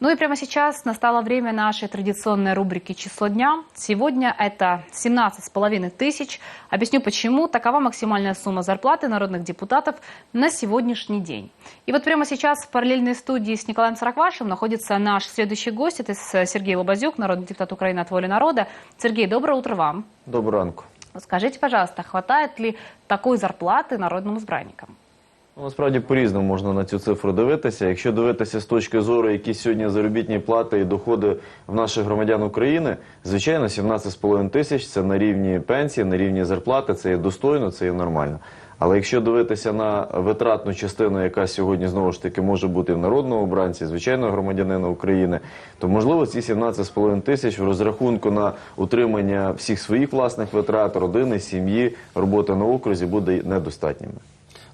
Ну и прямо сейчас настало время нашей традиционной рубрики «Число дня». Сегодня это 17,5 тысяч. Объясню, почему такова максимальная сумма зарплаты народных депутатов на сегодняшний день. И вот прямо сейчас в параллельной студии с Николаем Сороквашем находится наш следующий гость. Это Сергей Лобазюк, народный депутат Украины от воли народа. Сергей, доброе утро вам. Доброго ранку. Скажите, пожалуйста, хватает ли такой зарплаты народным избранникам? Ну, Насправді по-різному можна на цю цифру дивитися. Якщо дивитися з точки зору, які сьогодні заробітні плати і доходи в наших громадян України, звичайно, 17,5 тисяч це на рівні пенсії, на рівні зарплати, це є достойно, це є нормально. Але якщо дивитися на витратну частину, яка сьогодні знову ж таки може бути в народному обранці, звичайного громадянина України, то можливо ці 17,5 тисяч в розрахунку на утримання всіх своїх власних витрат, родини, сім'ї, роботи на окрузі буде недостатніми.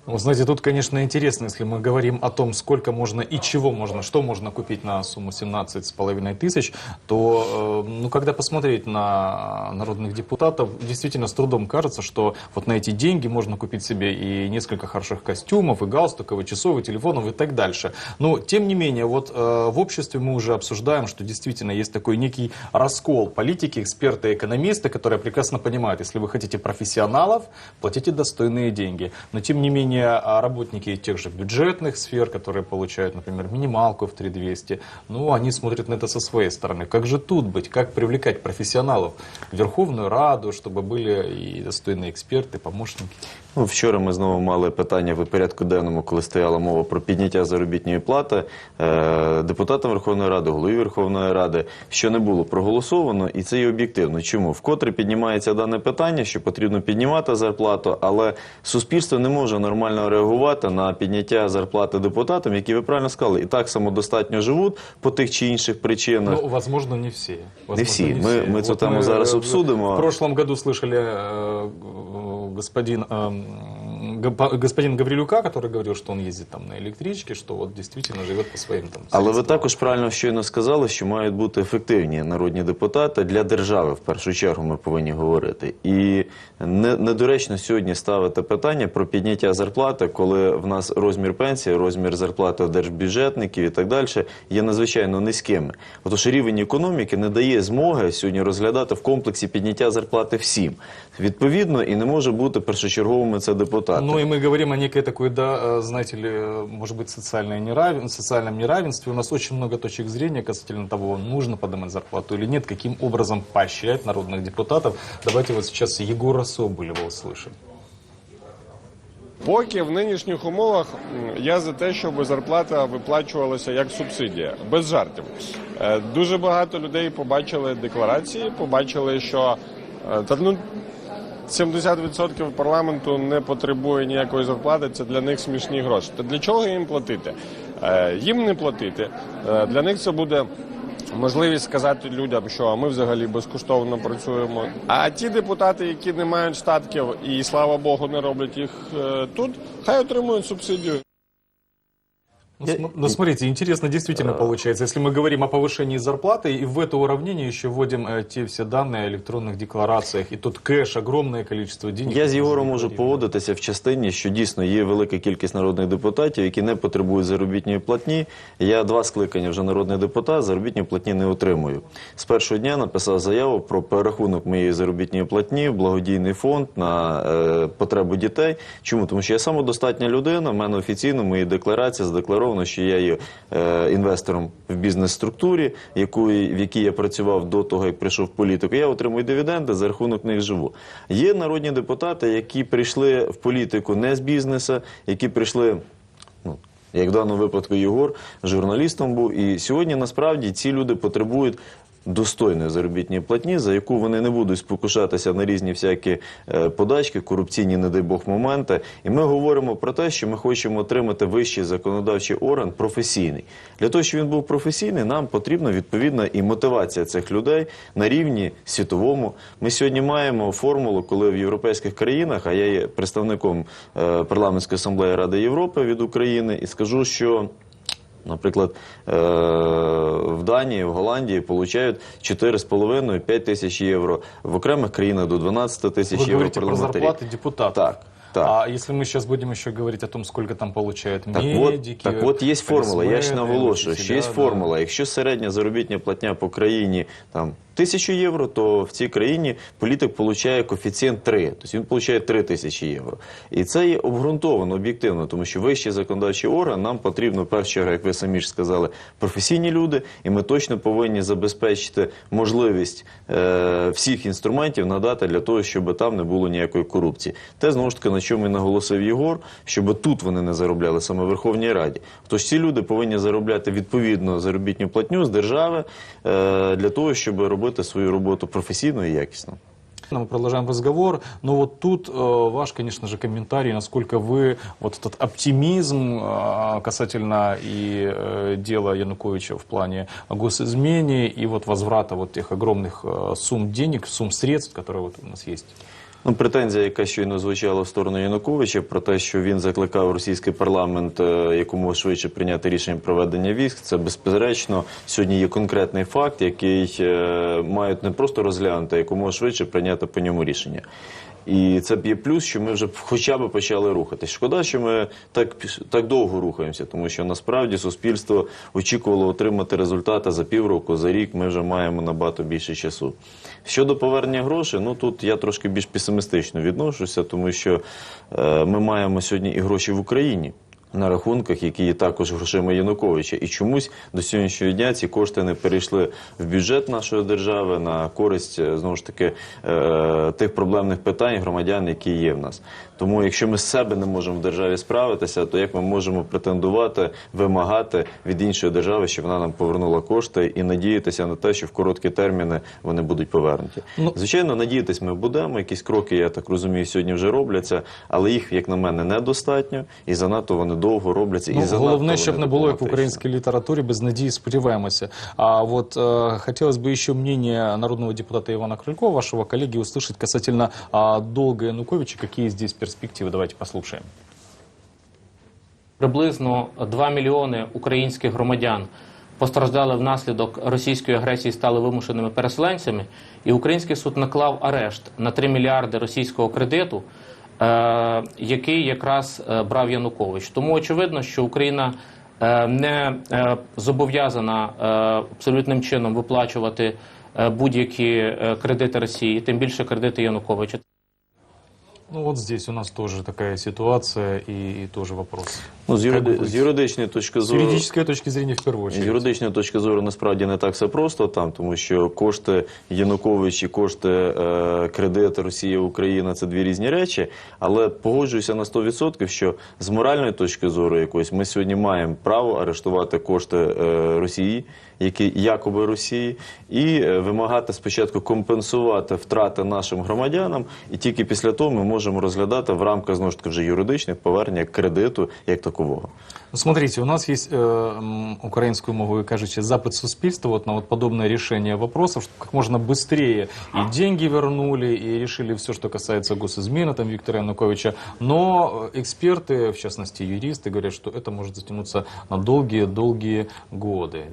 Ну, знаете, тут, конечно, интересно, если мы говорим о том, сколько можно и чего можно, что можно купить на сумму 17,5 тысяч, то, э, ну, когда посмотреть на народных депутатов, действительно с трудом кажется, что вот на эти деньги можно купить себе и несколько хороших костюмов, и галстуков, и часов, и телефонов, и так дальше. Но, тем не менее, вот э, в обществе мы уже обсуждаем, что действительно есть такой некий раскол политики, эксперты, экономисты, которые прекрасно понимают, если вы хотите профессионалов, платите достойные деньги. Но, тем не менее, а работники тех же бюджетных сфер, которые получают, например, минималку в 3200, ну, они смотрят на это со своей стороны. Как же тут быть? Как привлекать профессионалов в Верховную Раду, чтобы были и достойные эксперты, помощники? Ну, вчора ми знову мали питання в порядку денному, коли стояла мова про підняття заробітної плати е, депутатам Верховної Ради, голові Верховної Ради, що не було проголосовано, і це є об'єктивно. Чому? Вкотре піднімається дане питання, що потрібно піднімати зарплату, але суспільство не може нормально реагувати на підняття зарплати депутатам, які ви правильно сказали, і так самодостатньо живуть по тих чи інших причинах. Ну, возможно, не все. Возможно, Не всі. Ми- ми цю тему мы, зараз э, обсудимо. В прошлом году слышали э, э, господин, uh, господин Гаврилюка, который говорил, что он ездит там на электричке, что вот действительно живет по своим там Але ви також правильно щойно сказали, що мають бути ефективні народні депутати для держави. В першу чергу ми повинні говорити. І не, недоречно сьогодні ставити питання про підняття зарплати, коли в нас розмір пенсії, розмір зарплати держбюджетників і так далі є надзвичайно низькими. Отож рівень економіки не дає змоги сьогодні розглядати в комплексі підняття зарплати всім. Відповідно, і не може бути першочерговими це депутати. Ну и мы говорим о некой такой, да, э, знаете ли, э, может быть, социальной неравен... социальном неравенстве. У нас очень много точек зрения касательно того, нужно поднимать зарплату или нет, каким образом поощрять народных депутатов. Давайте вот сейчас Егора Соболева услышим. Поки в нинішніх умовах м, я за те, щоб зарплата виплачувалася як субсидія, без жартів. Е, Дуже багато людей побачили декларації, побачили, що е, та ну 70% парламенту не потребує ніякої зарплати. Це для них смішні гроші. Та для чого їм платити? Е, Їм не платити. Е, Для них це буде можливість сказати людям, що ми взагалі безкоштовно працюємо. А ті депутати, які не мають статків і слава Богу, не роблять їх е, тут, хай отримують субсидію. Ну, Я- см- ну, смотрите, интересно действительно получается. Если мы говорим о повышении зарплаты, и в это уравнение еще вводим э, те все данные о электронных декларациях, и тут кэш, огромное количество денег. Я з которые Єгором нужно можу декларировать. погодитися в частині, що дійсно є велика кількість народних депутатів, які не потребують заробітної платні. Я два скликання вже народний депутат, заробітної платні не отримую. З першого дня написав заяву про перерахунок моєї заробітної платні в благодійний фонд на е, потребу дітей. Чому? Тому що я самодостатня людина, в мене офіційно в моїй декларації задекларовано, що я є е, інвестором в бізнес-структурі, в якій я працював до того, як прийшов в політику. Я отримую дивіденди, за рахунок них живу. Є народні депутати, які прийшли в політику не з бізнесу, які прийшли. Ну, як в даному випадку Єгор журналістом був, і сьогодні насправді ці люди потребують достойної заробітної платні, за яку вони не будуть спокушатися на різні всякі е, подачки, корупційні, не дай Бог, моменти. І ми говоримо про те, що ми хочемо отримати вищий законодавчий орган професійний. Для того, щоб він був професійний, нам потрібна відповідна і мотивація цих людей на рівні світовому. Ми сьогодні маємо формулу, коли в європейських країнах, а я є представником е, парламентської асамблеї Ради Європи від України, і скажу, що Наприклад, е, в Данії, в Голландії получають 4,5-5 тисяч євро, в окремих країнах до 12 тисяч Вы євро говорите про парламентарі. зарплаты депутатов. Так. Так. А если мы сейчас будем еще говорить о том, сколько там получают Так медики, от, так от є формула, я ж полисмены, наголошую, що є учителя, да. формула. Якщо середня заробітня платня по країні там тисячу євро, то в цій країні політик получає коефіцієнт 3, тобто він получає 3 тисячі євро. І це є обґрунтовано, об'єктивно, тому що вищий законодавчий орган нам потрібно, в першу чергу, як ви самі ж сказали, професійні люди, і ми точно повинні забезпечити можливість е, всіх інструментів надати для того, щоб там не було ніякої корупції. Те знову ж таки, на чому і наголосив Єгор, щоб тут вони не заробляли саме в Верховній Раді. Тож ці люди повинні заробляти відповідно заробітну платню з держави е, для того, щоб робити свою роботу професійно і якісно. Мы продолжаем разговор, но вот тут э, ваш, конечно же, комментарий, насколько вы вот этот оптимизм э, касательно и э, дела Януковича в плане госизмене и вот возврата вот тех огромных э, сумм денег, сумм средств, которые вот у нас есть. Ну, претензія, яка щойно звучала в сторону Януковича, про те, що він закликав російський парламент е, якомога швидше прийняти рішення про ведення військ, це безперечно сьогодні є конкретний факт, який е, мають не просто розглянути, а якомога швидше прийняти по ньому рішення. І це б є плюс, що ми вже хоча б почали рухатись. Шкода, що ми так, так довго рухаємося, тому що насправді суспільство очікувало отримати результати за півроку, за рік. Ми вже маємо набагато більше часу. Щодо повернення грошей, ну тут я трошки більш песимістично відношуся, тому що е, ми маємо сьогодні і гроші в Україні. На рахунках, які є також грошима Януковича, і чомусь до сьогоднішнього дня ці кошти не перейшли в бюджет нашої держави на користь е, знову ж таки е, тих проблемних питань громадян, які є в нас. Тому, якщо ми з себе не можемо в державі справитися, то як ми можемо претендувати, вимагати від іншої держави, щоб вона нам повернула кошти і надіятися на те, що в короткі терміни вони будуть повернуті? Ну- Звичайно, надіятись ми будемо. Якісь кроки, я так розумію, сьогодні вже робляться, але їх, як на мене, недостатньо, і занадто вони довго робляться. і Ну, занадто головне, вони щоб не було як в дипломатичні. українській літературі без надії сподіваємося. А вот э, хотелось бы еще мнение народного депутата Ивана Крылькова, вашего коллеги, услышать касательно а, долга Януковича. Какие здесь перспективы? Давайте послушаем. Приблизно 2 мільйони українських громадян постраждали внаслідок російської агресії, стали вимушеними переселенцями, і український суд наклав арешт на 3 мільярди російського кредиту, е, який якраз е, брав Янукович. Тому очевидно, що Україна е, не зобов'язана абсолютним чином виплачувати будь-які кредити Росії, тим більше кредити Януковича. Ну вот здесь у нас тоже такая ситуация и, и тоже вопрос. Ну, з, юриди... з юридичної точки зору. юридической точки зрения в первую З юридичної точки зору насправді не так все просто там, тому що кошти Янукович і кошти е, кредит Росія Україна це дві різні речі. Але погоджуюся на 100%, що з моральної точки зору якоїсь ми сьогодні маємо право арештувати кошти е, Росії, які якоби Росії, і е, вимагати спочатку компенсувати втрати нашим громадянам, і тільки після того ми можемо розглядати в рамках знову ж таки вже юридичних повернення кредиту як такового. Ну, смотрите, у нас есть э, м, украинскую мову, кажется, запад суспільства вот на вот подобное решение вопросов, чтобы как можно быстрее и деньги вернули, и решили все, что касается госизмены там Виктора Януковича. Но э, эксперты, в частности юристы, говорят, что это может затянуться на долгие-долгие годы.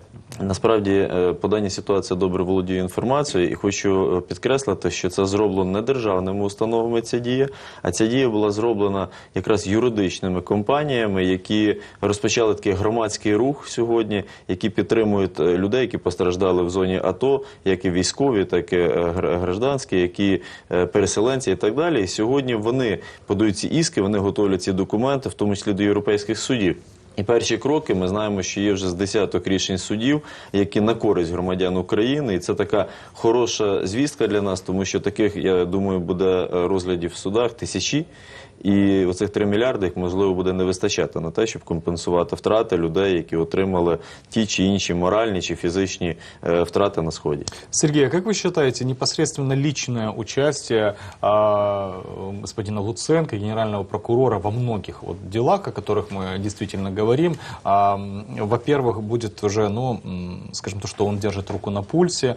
Насправді е, по даній ситуації добре володію інформацією і хочу е, підкреслити, що це зроблено не державними установами. Ця дія, а ця дія була зроблена якраз юридичними компаніями, які розпочали такий громадський рух сьогодні, які підтримують е, людей, які постраждали в зоні АТО, як і військові, так і е, гражданські, які е, переселенці і так далі. Сьогодні вони подають ці іски, вони готують ці документи, в тому числі до європейських судів. І перші кроки ми знаємо, що є вже з десяток рішень судів, які на користь громадян України, і це така хороша звістка для нас, тому що таких, я думаю, буде е, розглядів в судах тисячі. І оцих 3 мільярди їх можливо буде не вистачати на те, щоб компенсувати втрати людей, які отримали ті чи інші моральні чи фізичні е, втрати на сході. Сергей, а как вы считаете, непосредственно личное участие а, господина Луценко, генерального прокурора, во многих вот делах, о которых мы действительно говорим. Во-первых, будет уже, ну, скажем, то, что он держит руку на пульсе,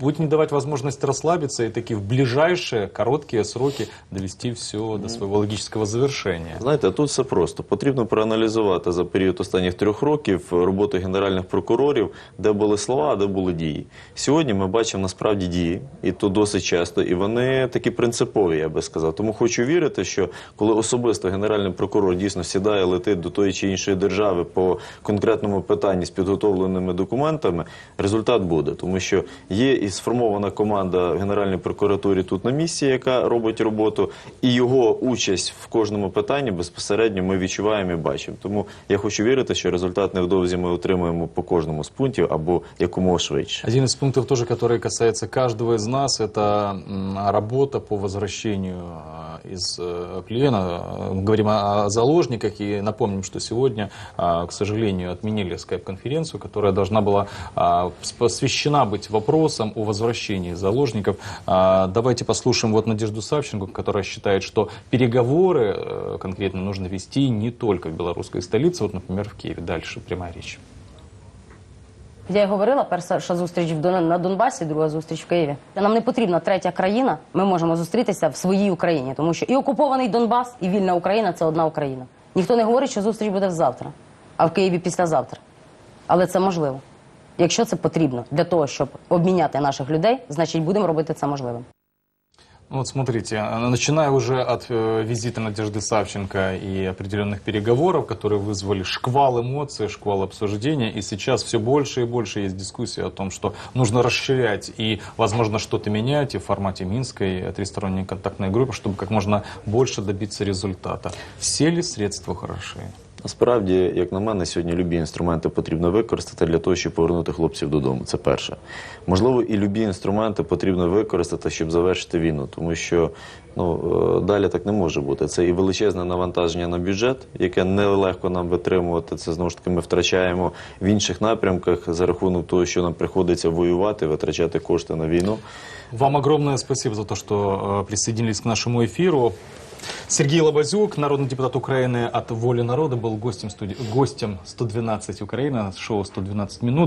будет не давать возможность расслабиться и таки в ближайшие короткие сроки довести все до своего логического завершения. Знаєте, тут все просто. Потрібно проаналізувати за період останніх трьох років роботу генеральних прокурорів, де були слова, а де були дії. Сьогодні ми бачимо насправді дії, і то досить часто, і вони такі принципові, я би сказав. Тому хочу вірити, що коли особисто генеральний прокурор дійсно сідає, летить до тої чи іншої держави по конкретному питанні з підготовленими документами, результат буде, тому що є і сформована команда в Генеральній прокуратурі тут на місці, яка робить роботу, і його участь в кожному питанні безпосередньо ми відчуваємо і бачимо. Тому я хочу вірити, що результат невдовзі ми отримаємо по кожному з пунктів або якомога швидше. Один из пунктов тоже, который касается каждого из нас, это м, работа по возвращению а, из э, плена. Мы говорим о заложниках и напомним, что сегодня, а, к сожалению, отменили скайп-конференцию, которая должна была а, посвящена быть вопросам о возвращении заложников. А, Давайте послушаем вот Надежду Савченко, которая считает, что переговоры э, конкретно нужно вести не только в белорусской столице, вот, например, в Киеве. Дальше прямая речь. Я й говорила, перша зустріч в Дон- на Донбасі, друга зустріч в Києві. Нам не потрібна третя країна. Ми можемо зустрітися в своїй Україні, тому що і окупований Донбас, і вільна Україна це одна Україна. Ніхто не говорить, що зустріч буде завтра, а в Києві післязавтра. Але це можливо. Якщо це потрібно для того, щоб обміняти наших людей, значить будемо робити це можливим. Вот смотрите, а, начиная уже от э, визита Надежды Савченко и определенных переговоров, которые вызвали шквал эмоций, шквал обсуждения, и сейчас все больше и больше есть дискуссии о том, что нужно расширять и, возможно, что-то менять и в формате Минской тристоронней контактной группы, чтобы как можно больше добиться результата. Все ли средства хороши? Насправді, як на мене, сьогодні любі інструменти потрібно використати для того, щоб повернути хлопців додому. Це перше. Можливо, і любі інструменти потрібно використати, щоб завершити війну, тому що ну е, далі так не може бути. Це і величезне навантаження на бюджет, яке нелегко нам витримувати. Це знову ж таки ми втрачаємо в інших напрямках за рахунок того, що нам приходиться воювати, витрачати кошти на війну. Вам огромное спасибо за то, что э, присоединились к нашему эфиру. Сергей Лобазюк, народный депутат Украины от «Воли народа», был гостем, студии, гостем 112 Украина, шоу «112 минут».